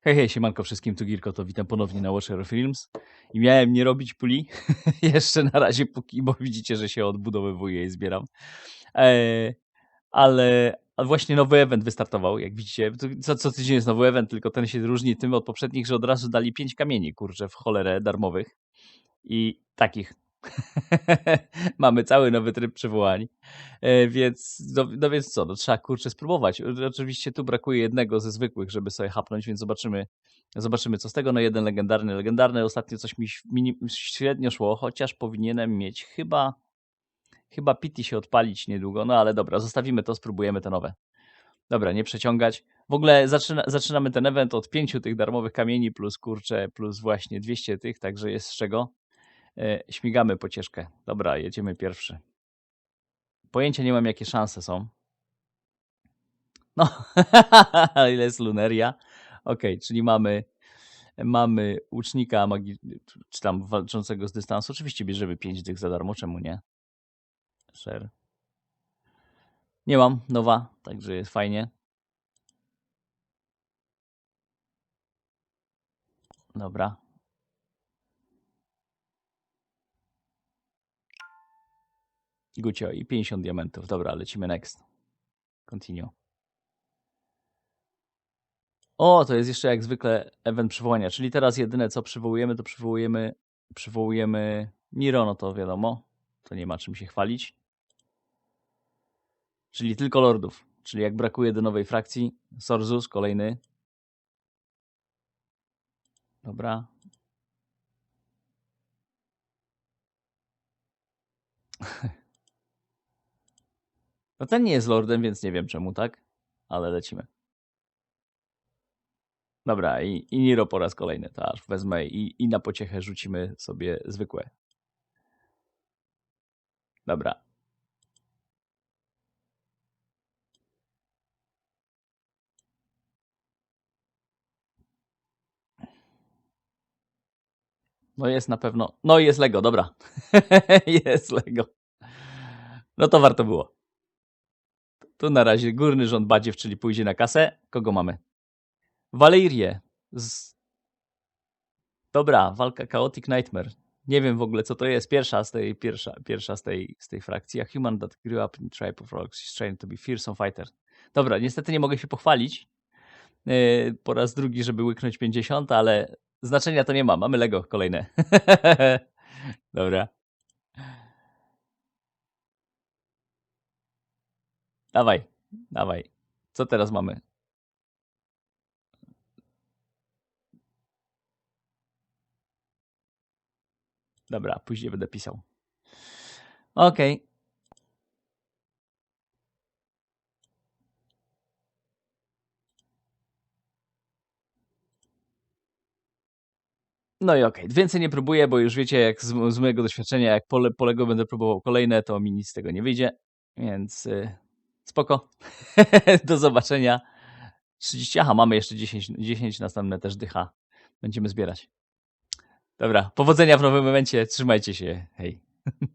Hej, hej, siemanko wszystkim, tu Girko, to witam ponownie na Watcher Films. I miałem nie robić puli, jeszcze na razie póki, bo widzicie, że się odbudowywuję i zbieram. Eee, ale, właśnie nowy event wystartował, jak widzicie. Co, co tydzień jest nowy event, tylko ten się różni tym od poprzednich, że od razu dali 5 kamieni, kurczę, w cholerę darmowych. I takich. Mamy cały nowy tryb przywołań. E, więc, no, no więc co, no trzeba kurczę spróbować. Oczywiście tu brakuje jednego ze zwykłych, żeby sobie hapnąć, więc zobaczymy, zobaczymy co z tego. No jeden legendarny, legendarny. Ostatnio coś mi mini, średnio szło, chociaż powinienem mieć chyba, chyba Pity się odpalić niedługo, no ale dobra, zostawimy to, spróbujemy te nowe. Dobra, nie przeciągać. W ogóle zaczyna, zaczynamy ten event od pięciu tych darmowych kamieni plus kurcze, plus właśnie 200 tych, także jest z czego. E, śmigamy pocieszkę. Dobra, jedziemy pierwszy. Pojęcia nie mam, jakie szanse są. No, ile jest luneria? Okej, czyli mamy, mamy łucznika magi- czy tam walczącego z dystansu. Oczywiście bierzemy 5 tych za darmo, czemu nie? Share. Nie mam, nowa, także jest fajnie. Dobra. Gucio i 50 diamentów. Dobra, lecimy next. Continue. O, to jest jeszcze jak zwykle event przywołania, czyli teraz jedyne co przywołujemy, to przywołujemy, przywołujemy Niro, no to wiadomo, to nie ma czym się chwalić. Czyli tylko lordów, czyli jak brakuje do nowej frakcji, Sorzus kolejny. Dobra. No ten nie jest lordem, więc nie wiem czemu, tak? Ale lecimy. Dobra, i, i Niro po raz kolejny, to aż wezmę i, i na pociechę rzucimy sobie zwykłe. Dobra. No jest na pewno. No jest Lego, dobra. jest Lego. No to warto było. Tu na razie górny rząd badziew, czyli pójdzie na kasę. Kogo mamy? Walerię. Z... Dobra, walka Chaotic Nightmare. Nie wiem w ogóle, co to jest. Pierwsza z tej, pierwsza, pierwsza z tej, z tej frakcji. A human that grew up in tribe of rocks is trained to be fearsome fighter. Dobra, niestety nie mogę się pochwalić. Yy, po raz drugi, żeby łyknąć 50, ale znaczenia to nie ma. Mamy Lego kolejne. Dobra. Dawaj, dawaj. Co teraz mamy? Dobra, później będę pisał. Okej. No i okej, więcej nie próbuję, bo już wiecie, jak z, z mojego doświadczenia, jak pole, polego będę próbował kolejne, to mi nic z tego nie wyjdzie, więc y, spoko. Do zobaczenia. 30, aha, mamy jeszcze 10, 10 następne też dycha. Będziemy zbierać. Dobra, powodzenia w nowym momencie, trzymajcie się, hej.